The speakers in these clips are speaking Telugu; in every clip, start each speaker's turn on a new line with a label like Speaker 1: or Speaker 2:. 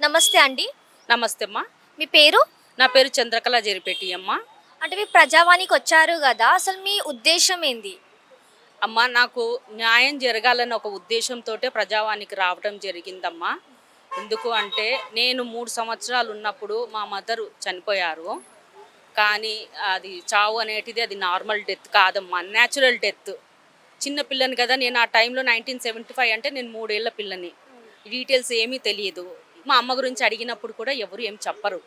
Speaker 1: నమస్తే అండి.
Speaker 2: నమస్తే అమ్మా.
Speaker 1: మీ పేరు?
Speaker 2: నా పేరు చంద్రకళ జరిపెట్టి అమ్మ.
Speaker 1: అంటే మీ ప్రజావాణికి వచ్చారు కదా అసలు మీ ఉద్దేశం ఏంది?
Speaker 2: అమ్మ నాకు న్యాయం జరగాలని ఒక ఉద్దేశంతో ప్రజావానికి రావడం జరిగిందమ్మా. ఎందుకు అంటే నేను మూడు సంవత్సరాలు ఉన్నప్పుడు మా మదరు చనిపోయారు. కానీ అది చావు అనేటిది అది నార్మల్ డెత్ కాదమ్మా న్యాచురల్ డెత్. చిన్న పిల్లని కదా నేను ఆ టైంలో నైన్టీన్ సెవెంటీ ఫైవ్ అంటే నేను మూడేళ్ళ పిల్లని. డీటెయిల్స్ ఏమీ తెలియదు. మా అమ్మ గురించి అడిగినప్పుడు కూడా ఎవరు ఏం చెప్పరు.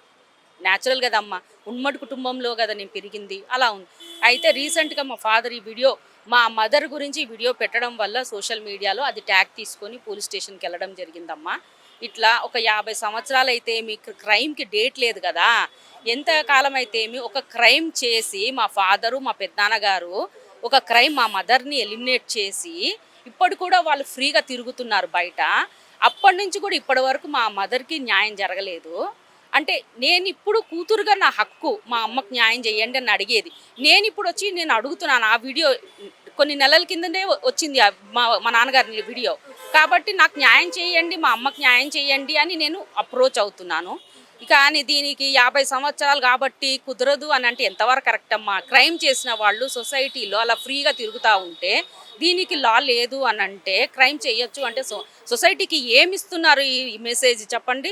Speaker 2: న్యాచురల్ కదమ్మా ఉమ్మడి కుటుంబంలో కదా నేను పెరిగింది. అలా ఉంది. అయితే రీసెంట్గా మా ఫాదర్ ఈ వీడియో మా మదర్ గురించి ఈ వీడియో పెట్టడం వల్ల సోషల్ మీడియాలో అది ట్యాగ్ తీసుకొని పోలీస్ స్టేషన్కి వెళ్ళడం జరిగిందమ్మా. ఇట్లా ఒక యాభై సంవత్సరాలు అయితే మీ క్రైమ్కి డేట్ లేదు కదా. ఎంత కాలం అయితే ఏమి ఒక క్రైమ్ చేసి మా ఫాదరు మా పెద్దనాన్నగారు ఒక క్రైమ్ మా మదర్ని ఎలిమినేట్ చేసి ఇప్పుడు కూడా వాళ్ళు ఫ్రీగా తిరుగుతున్నారు బయట. అప్పటి నుంచి కూడా ఇప్పటి వరకు మా మదర్కి న్యాయం జరగలేదు. అంటే నేను ఇప్పుడు కూతురుగా నా హక్కు మా అమ్మకు న్యాయం చేయండి అని అడిగేది. నేను ఇప్పుడు వచ్చి నేను అడుగుతున్నాను ఆ వీడియో కొన్ని నెలల కిందనే వచ్చింది మా మా నాన్నగారి వీడియో. కాబట్టి నాకు న్యాయం చేయండి మా అమ్మకు న్యాయం చేయండి అని నేను అప్రోచ్ అవుతున్నాను. కానీ దీనికి యాభై సంవత్సరాలు కాబట్టి కుదరదు అని అంటే ఎంతవరకు కరెక్ట్ అమ్మా? క్రైమ్ చేసిన వాళ్ళు సొసైటీలో అలా ఫ్రీగా తిరుగుతూ ఉంటే దీనికి లా లేదు అని అంటే క్రైమ్ చేయొచ్చు అంటే సొ సొసైటీకి ఏమి ఇస్తున్నారు ఈ మెసేజ్ చెప్పండి.